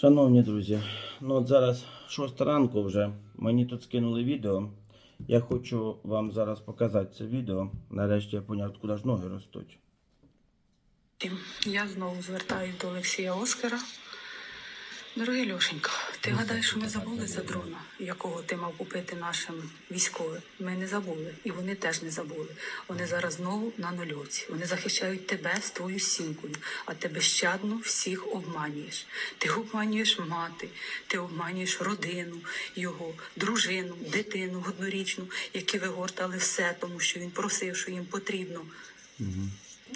Шановні друзі, ну от зараз 6 ранку вже. Мені тут скинули відео. Я хочу вам зараз показати це відео. Нарешті я поняв, куди ж ноги ростуть. Я знову звертаюся до Олексія Оскара. Дорогий Льошенька, ти гадаєш, що ми забули за дрона, якого ти мав купити нашим військовим? Ми не забули, і вони теж не забули. Вони зараз знову на нульовці. Вони захищають тебе з твоєю сімкою, а ти безщадно всіх обманюєш. Ти обманюєш мати, ти обманюєш родину, його, дружину, дитину однорічну, які вигортали все, тому що він просив, що їм потрібно.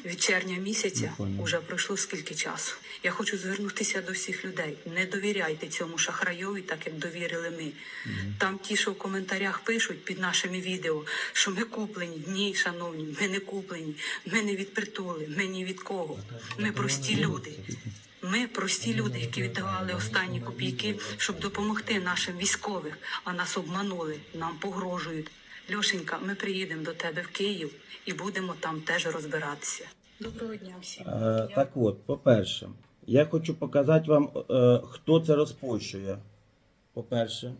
Від червня місяця уже пройшло скільки часу. Я хочу звернутися до всіх людей. Не довіряйте цьому шахрайові, так як довірили ми. Там ті, що в коментарях пишуть під нашими відео, що ми куплені. Ні, шановні, ми не куплені. Ми не від притули, ми ні від кого. Ми прості люди. Ми прості люди, які віддавали останні копійки, щоб допомогти нашим військовим, а нас обманули, нам погрожують. Льошенька, ми приїдемо до тебе в Київ і будемо там теж розбиратися. Доброго дня всім. Е, так от, по-перше, я хочу показати вам, е, хто це розпощує. По-перше,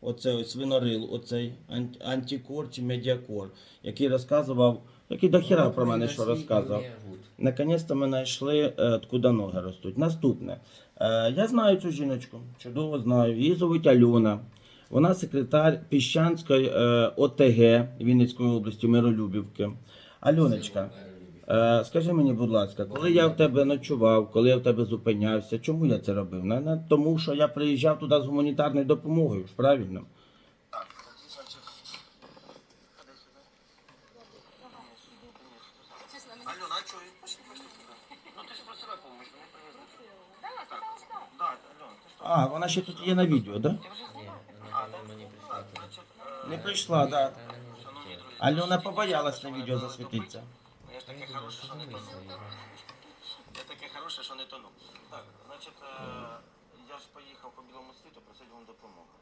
оце ось свинорил, оцей ан- антикор чи медіакор, який розказував, який до хіра про мене що розказував. Наконець-то ми знайшли, е, откуда ноги ростуть. Наступне. Е, Я знаю цю жіночку, чудово знаю. Її звуть Альона. Вона секретар Піщанської е, ОТГ Вінницької області Миролюбівки. Альоночка, е, скажи мені, будь ласка, коли я в тебе ночував, коли я в тебе зупинявся, чому я це робив? Не тому, що я приїжджав туди з гуманітарною допомогою, правильно? Так, а. Ну. Так? А, вона ще тут є на відео, да? Ти вже зняла? А, так, так, значить, е, Не прийшла, да. Альона побоялась на відео засвітитися. Я ж таке хороше, що не тону. Я таке хороше, що не тону. Так, значить, е, я ж поїхав по білому світу, просить вам допомогу.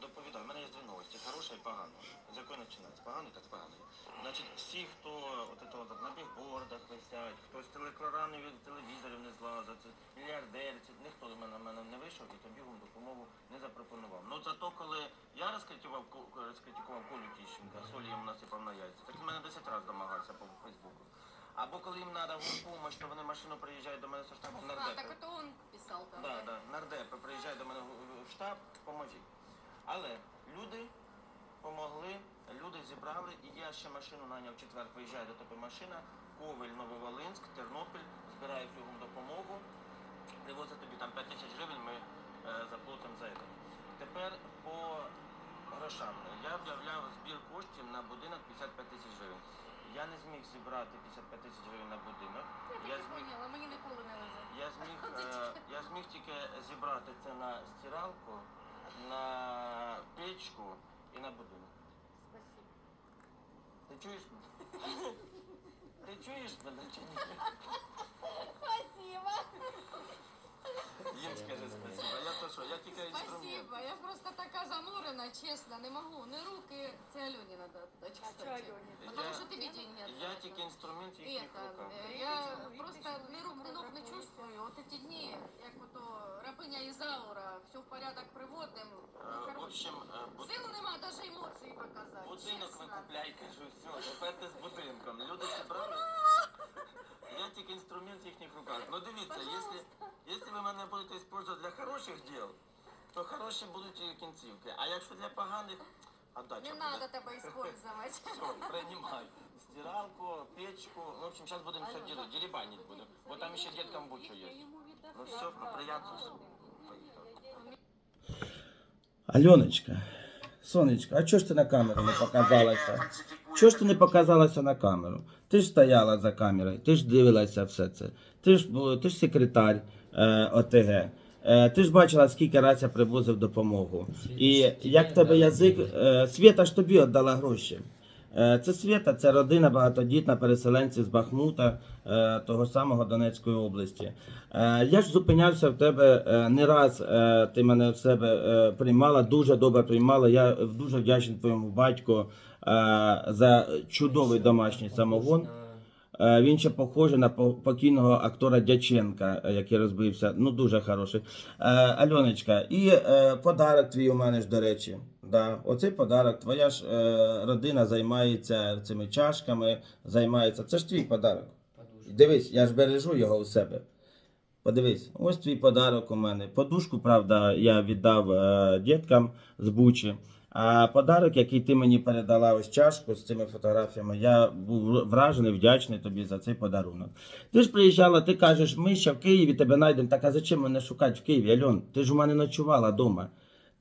Доповідаю, в мене є дві новості, хороша і погана. З якої починається? Поганий, так з поганої. Значить, всі, хто от это, на бігбордах висять, хто з телекранів від телевізорів не злазить, мільярдери, ніхто до мене, мене не вийшов і тобі вам допомогу не запропонував. Ну зато коли я розкритикував, розкритикував Колю Тіщенка, солі йому насипав на яйця, так він мене 10 разів домагався по Фейсбуку. Або коли їм треба допомогу, то вони машину приїжджають до мене со штабу А, нардепи. так это он писал там. Да, да, нардепи приїжджають до мене в в штаб, поможіть. Але люди помогли, люди зібрали, і я ще машину наняв четвер, виїжджає до тебе машина, Ковель, Нововолинськ, Тернопіль, збирає фігом допомогу, привозить тобі там 5 тисяч гривень, ми е, заплатимо за це. Тепер по грошам. Я об'являв збір коштів на будинок 55 тисяч гривень. Я не зміг зібрати 55 тисяч гривень на будинок. Я Я так зміг поняла, мені ніколи не везе. я зміг, е, я зміг тільки зібрати це на стиралку, на печку і на будинок. Спасибо. Ти чуєш мене? Ти чуєш мене чи ні? Спасибо. Їм скажи спасибо. Я то що, я тільки інструмент. Спасибо. Я просто така заморена, чесно, не можу. Не руки, це Альоні треба дати, кстати. Потому Я- що тобі деньги Я віддати. тільки інструмент в їхніх Это, руках. е, я просто ні рук, ні ног не чувствую. От ці дні, як ото рабиня Ізаура, все в порядок приводимо. Е, В общем, е, буд- Сил нема навіть емоції показати. будинок ви купляй, кажу, все, тепер ти з будинком. Люди зібрали. Я тільки інструмент в їхніх руках. Ну дивіться, якщо, якщо ви мене будете використовувати для хороших діл, то хороші будуть і кінцівки. А якщо для поганих, отдача Не буде. надо тебе использовать. Все, принимай. Стиралку, печку. В общем, сейчас будем все делать. Деребанить будем. Вот там еще деткам бучу есть. Ну все, ну приятно. Альоночка, сонечка, а чого ж ти на камеру не показалася? Чого ж ти не показалася на камеру? Ти ж стояла за камерою, ти ж дивилася все це. Ти ж, ти ж секретар е, ОТГ. Е, ти ж бачила, скільки разів я привозив допомогу. І як тебе язик, е, Свята ж тобі віддала гроші. Е, Це Свята, це родина багатодітна переселенців з Бахмута, е, того ж самого Донецької області. Е, Я ж зупинявся в тебе е, не раз. е, Ти мене в себе е, приймала, дуже добре приймала. Я дуже вдячний твоєму батьку е, за чудовий домашній самогон. Е, Він ще похожий на покійного актора Дяченка, е, який розбився. Ну, дуже хороший. Е, Альоночка, і подарок твій у мене ж, до речі. Да, оцей подарок. Твоя ж родина займається цими чашками, займається. Це ж твій подарок. Дивись, я ж бережу його у себе. Подивись, ось твій подарок у мене. Подушку, правда, я віддав діткам з Бучі. А подарок, який ти мені передала, ось чашку з цими фотографіями, я був вражений, вдячний тобі за цей подарунок. Ти ж приїжджала, ти кажеш, ми ще в Києві тебе знайдемо. Так а зачем мене шукати в Києві? Альон, ти ж у мене ночувала вдома.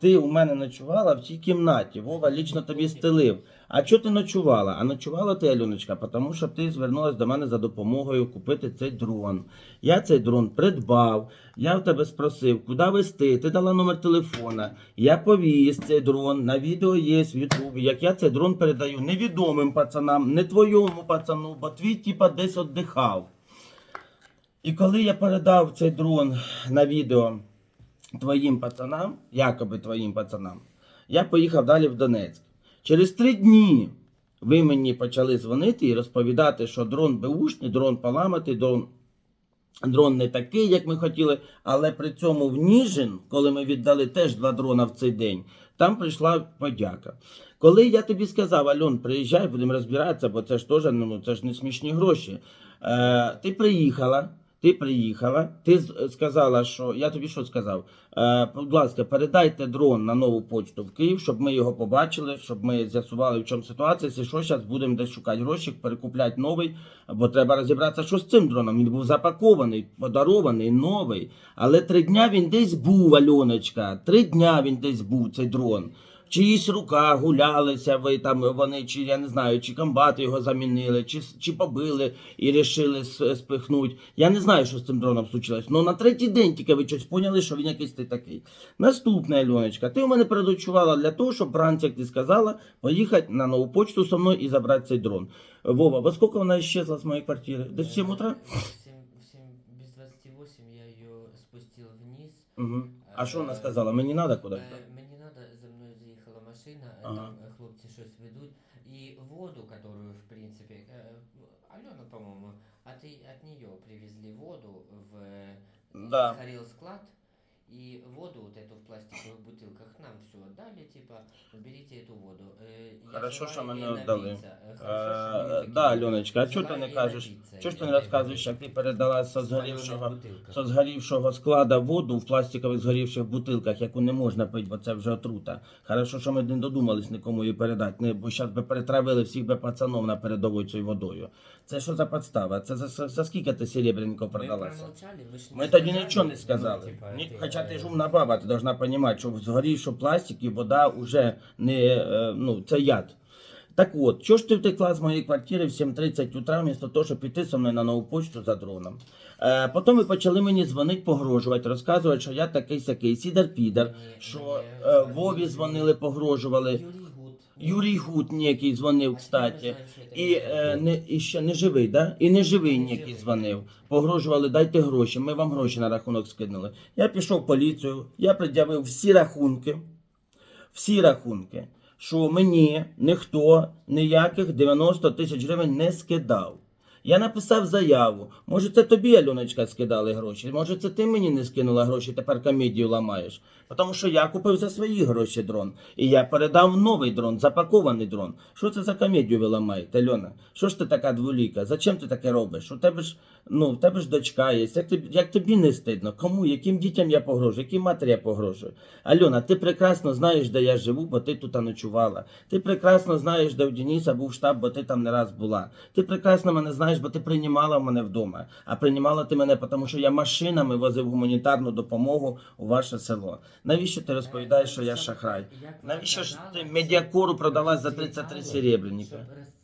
Ти у мене ночувала в тій кімнаті. Вова лічно тобі стелив. А чого ти ночувала? А ночувала ти, Альоночка, тому що ти звернулася до мене за допомогою купити цей дрон. Я цей дрон придбав. Я в тебе спросив, куди вести. Ти дала номер телефона. Я повіз цей дрон. На відео є в Ютубі, як я цей дрон передаю невідомим пацанам, не твоєму пацану, бо твій типа десь віддихав. І коли я передав цей дрон на відео твоїм пацанам, якоби твоїм пацанам, я поїхав далі в Донецьк. Через три дні ви мені почали дзвонити і розповідати, що дрон беушний, дрон поламатий, дрон, дрон не такий, як ми хотіли. Але при цьому в Ніжин, коли ми віддали теж два дрона в цей день, там прийшла подяка. Коли я тобі сказав, Альон, приїжджай, будемо розбиратися, бо це ж теж ну, не смішні гроші. Е, ти приїхала. Ти приїхала, ти сказала, що я тобі що сказав? Е, будь ласка, передайте дрон на нову почту в Київ, щоб ми його побачили, щоб ми з'ясували, в чому ситуація. Якщо що, зараз будемо десь шукати гроші, перекупляти новий, бо треба розібратися, що з цим дроном. Він був запакований, подарований, новий. Але три дня він десь був, Альоночка. Три дня він десь був, цей дрон. Чиїсь руках гулялися ви там, вони, чи я не знаю, чи комбати його замінили, чи, чи побили і рішили спихнути. Я не знаю, що з цим дроном случилось. Ну на третій день тільки ви щось поняли, що він якийсь ти такий. Наступна Альоночка, ти у мене передочувала для того, щоб вранці, як ти сказала, поїхати на нову почту со мною і забрати цей дрон. Вова, во скільки вона исчезла з моєї квартири? В 7 утра? 7, 7 без 28 я ее спустил вниз. Угу. А що вона сказала? Мені треба кудись? Машина, а Ага. там э, хлопці щось ведуть. І воду, которую, в принципе, э, Алена, по-моему, от, от нее привезли воду в э, Да. сгорел склад. И воду вот эту в пластиковых бутылках нам все отдали, типа, берите эту воду. Э, я Хорошо, що желаю мене ей віддали. напиться. Э, хорошо, що Е, мені Да, таки Альоночка, а чого ти желаю не ей кажеш? напиться Чого ж ти не этой розказуєш, воды. як ти передала з Спалена згорівшого, бутилка. з згорівшого склада воду в пластикових згорівших бутилках, яку не можна пити, бо це вже отрута. Хорошо, що ми не додумались нікому її передати, не, бо зараз би перетравили всіх би пацанов на передовою цією водою. Це що за подстава? Це за, за, за скільки ти серебряненько Мы продалася? промолчали, мы ж Ми не тоді сказали, нічого не ну, сказали. типа, Ні, ты, хоча ти э, ж умна баба, ти должна розуміти, що в пластик і вода вже не е, ну, це яд. Так от, що ж ти втекла з моєї квартири в 7.30 утра, вмісто того, щоб піти со мною на нову почту за дроном. Е, потім ви почали мені дзвонити, погрожувати, розказувати, що я такий сякий сідер-підер, Мені- що е, Вові дзвонили, погрожували. Юрій Гут ніякий дзвонив, кстати. І, е, не, і ще не живий, да? І не живий ніякий дзвонив. Погрожували, дайте гроші, ми вам гроші на рахунок скинули. Я пішов в поліцію, я пред'явив всі рахунки, всі рахунки, що мені ніхто ніяких 90 тисяч гривень не скидав. Я написав заяву. Може, це тобі, Альоночка, скидали гроші. Може, це ти мені не скинула гроші, тепер комедію ламаєш. Тому що я купив за свої гроші дрон. І я передав новий дрон, запакований дрон. Що це за комедію ви ламаєте, Альона? Що ж ти така дволіка? Зачем ти таке робиш? У тебе ж, ну, в тебе ж дочка є. Як тобі, як тобі не стидно? Кому? Яким дітям я погрожую? Якій матері я погрожую? Альона, ти прекрасно знаєш, де я живу, бо ти тут ночувала. Ти прекрасно знаєш, де у Дениса був штаб, бо ти там не раз була. Ти прекрасно мене знаєш, бо ти приймала мене вдома. А приймала ти мене, тому що я машинами возив гуманітарну допомогу у ваше село. Навіщо ти розповідаєш, що я шахрай? Навіщо ж ти медіакору продалась за 33 розцвітало- серебряника?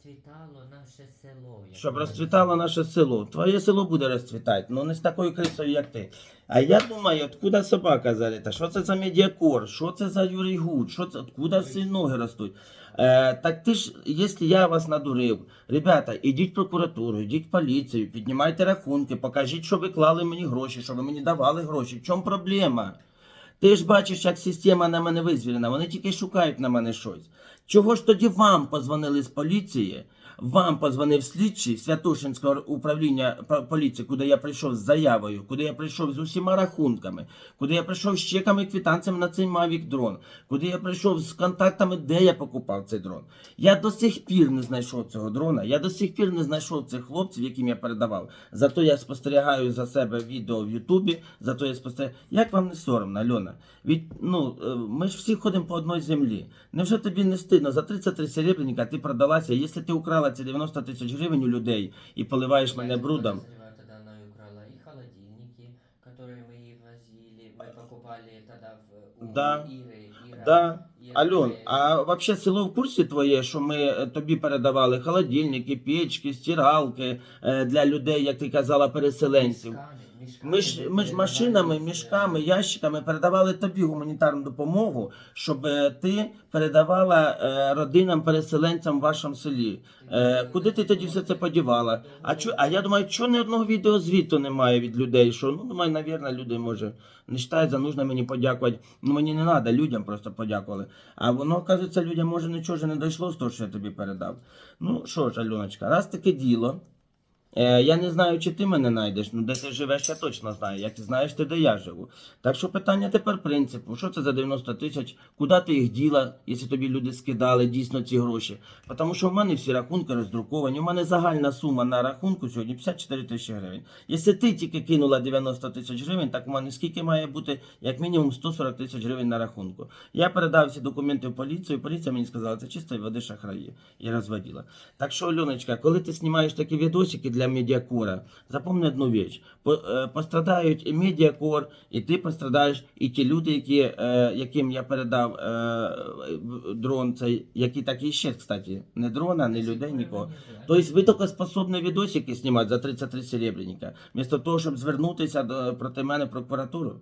Розцвітало наше село. як Щоб розцвітало наше село. Твоє село буде розцвітати, ну не з такою крисою, як ти. А я думаю, откуда собака зарита? Що це за медіакор? Що це за Юрій Гуд? Що це? Откуда всі ноги ростуть? Е, так ти ж, якщо я вас надурив, ребята, ідіть в прокуратуру, ідіть в поліцію, піднімайте рахунки, покажіть, що ви клали мені гроші, що ви мені давали гроші. В чому проблема? Ти ж бачиш, як система на мене визвірена, вони тільки шукають на мене щось. Чого ж тоді вам позвонили з поліції? Вам позвонив слідчий Святошинського управління поліції, куди я прийшов з заявою, куди я прийшов з усіма рахунками, куди я прийшов з чеками і квитанціями на цей Mavic дрон, куди я прийшов з контактами, де я покупав цей дрон. Я до сих пір не знайшов цього дрона, я до сих пір не знайшов цих хлопців, яким я передавав. Зато я спостерігаю за себе відео в Ютубі, зато я спостерігаю. Як вам не соромно, Альона? Від, ну, е, ми ж всі ходимо по одній землі. Невже тобі не стидно? За 33 серебряника ти продалася. Якщо ти украла ці 90 тисяч гривень у людей і поливаєш Я мене так брудом. подозреваю, тогда она и украла и холодильники, которые мы ей возили. Мы покупали тогда в, у Да. Иры. Ира, Да. Ира, Альон, э, а вообще село в курсі твоє, що ми е, тобі передавали холодильники, печки, стиралки е, для людей, як ти казала, переселенців. Ми ж, ми ж машинами, мішками, ящиками передавали тобі гуманітарну допомогу, щоб е, ти передавала е, родинам, переселенцям в вашому селі. Е, куди ти тоді все це подівала? А чо, а я думаю, що ні одного відеозвіту немає від людей, що ну думаю, навірно, люди може не вважають за нужно мені подякувати. Ну мені не треба, людям просто подякували. А воно, оказується, людям може нічого не дійшло з того, що я тобі передав. Ну що ж, Альоночка, раз таке діло. Е, я не знаю, чи ти мене знайдеш, ну де ти живеш, я точно знаю. Як ти знаєш, ти де я живу. Так що питання тепер принципу. Що це за 90 тисяч? Куди ти їх діла, якщо тобі люди скидали дійсно ці гроші? Тому що в мене всі рахунки роздруковані. У мене загальна сума на рахунку сьогодні 54 тисячі гривень. Якщо ти тільки кинула 90 тисяч гривень, так у мене скільки має бути? Як мінімум 140 тисяч гривень на рахунку. Я передав всі документи в поліцію, поліція мені сказала, це чистої води шахраї. І розводила. Так що, Альоночка, коли ти знімаєш такі відосики для медіакора, запомни одну віч. Е, пострадають і медіакор, і ти пострадаєш, і ті люди, які, е, яким я передав е, дрон, цей, які так і ще, кстати, не дрона, не людей, нікого. Тобто ви тільки способні відосики знімати за 33 серебряника, вместо того, щоб звернутися проти мене в прокуратуру.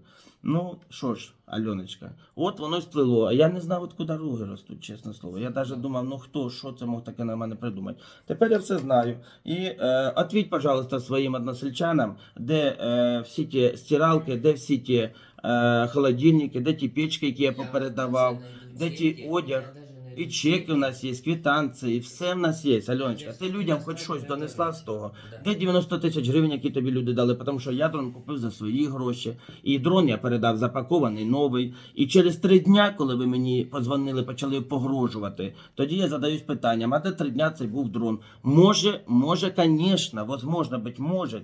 Ну, що ж, Альоночка, от воно й сплило. А я не знав, откуда руги ростуть, чесне слово. Я навіть думав, ну хто, що це мог таке на мене придумати. Тепер я все знаю. І е, ответь, пожалуйста, своїм односельчанам, де е, всі ті стиралки, де всі ті е, холодильники, де ті печки, які я попередавав, де ті одяг. І чеки у нас є, квитанції, все в нас є, Альоночка. Ти людям хоч щось донесла з того. Де 90 тисяч гривень, які тобі люди дали, тому що я дрон купив за свої гроші. І дрон я передав запакований, новий. І через три дня, коли ви мені позвонили, почали погрожувати, тоді я задаюсь питанням, а де три дня цей був дрон? Може, може, звісно, возможно, быть може.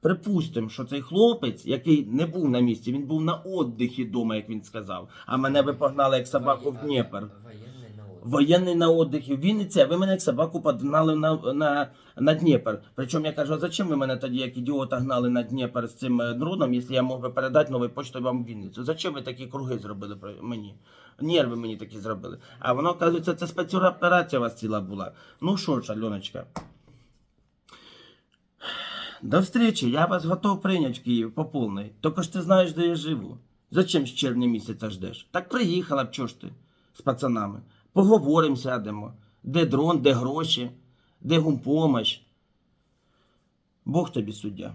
Припустимо, що цей хлопець, який не був на місці, він був на отдихі вдома, як він сказав. А мене ви погнали як собаку в Дніпр. Воєнний на отдихі в Вінниці, а ви мене як собаку погнали на, на, на Дніпр. Причому я кажу, а зачем ви мене тоді, як ідіота, гнали на Дніпр з цим е, дроном, якщо я мог би передати новою поштою вам в Вінницю? Зачем ви такі круги зробили мені? Нерви мені такі зробили. А воно, оказується, це спецоперація у вас ціла була. Ну що ж, Альоночка. До встречи, я вас готов прийняти в Київ по повній. Тільки ж ти знаєш, де я живу. Зачем з червня місяця ждеш? Так приїхала б, чого ж ти з пацанами. Поговоримо, сядемо. Де дрон, де гроші, де гумпомощ. Бог тобі суддя.